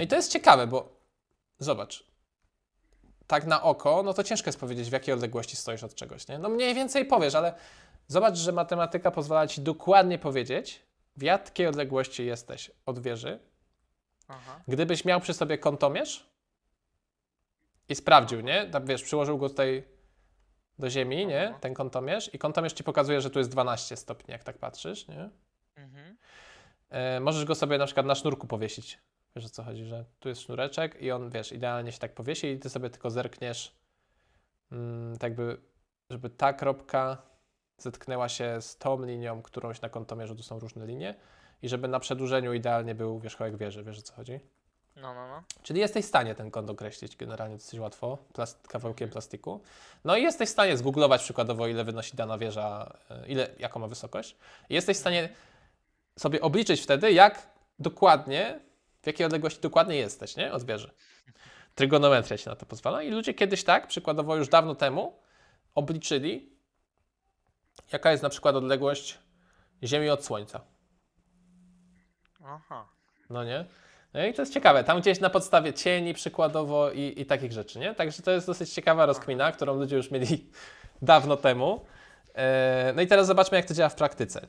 I to jest ciekawe, bo zobacz, tak na oko, no to ciężko jest powiedzieć, w jakiej odległości stoisz od czegoś, nie? No mniej więcej powiesz, ale zobacz, że matematyka pozwala ci dokładnie powiedzieć, w jakiej odległości jesteś od wieży. Aha. Gdybyś miał przy sobie kątomierz i sprawdził, nie? Tak wiesz, przyłożył go tutaj do ziemi, nie? Ten kątomierz i kątomierz ci pokazuje, że tu jest 12 stopni, jak tak patrzysz, nie? Mhm. E, możesz go sobie na przykład na sznurku powiesić. Wiesz o co chodzi, że tu jest sznureczek i on, wiesz, idealnie się tak powiesi i ty sobie tylko zerkniesz, mm, tak by, żeby ta kropka zetknęła się z tą linią, którąś na kątomierzu, tu są różne linie i żeby na przedłużeniu idealnie był wierzchołek wieży, wiesz o co chodzi? No, no, no. Czyli jesteś w stanie ten kąt określić generalnie dosyć łatwo, plast- kawałkiem plastiku. No i jesteś w stanie zgooglować przykładowo, ile wynosi dana wieża, e, ile, jaką ma wysokość. I jesteś w stanie sobie obliczyć wtedy, jak dokładnie, w jakiej odległości dokładnie jesteś, nie? Od wieży. Trygonometria ci na to pozwala. I ludzie kiedyś tak, przykładowo już dawno temu, obliczyli, jaka jest na przykład odległość Ziemi od Słońca. Aha. No nie? No i to jest ciekawe, tam gdzieś na podstawie cieni przykładowo i, i takich rzeczy, nie? Także to jest dosyć ciekawa rozkmina, którą ludzie już mieli dawno temu. E, No i teraz zobaczmy, jak to działa w praktyce.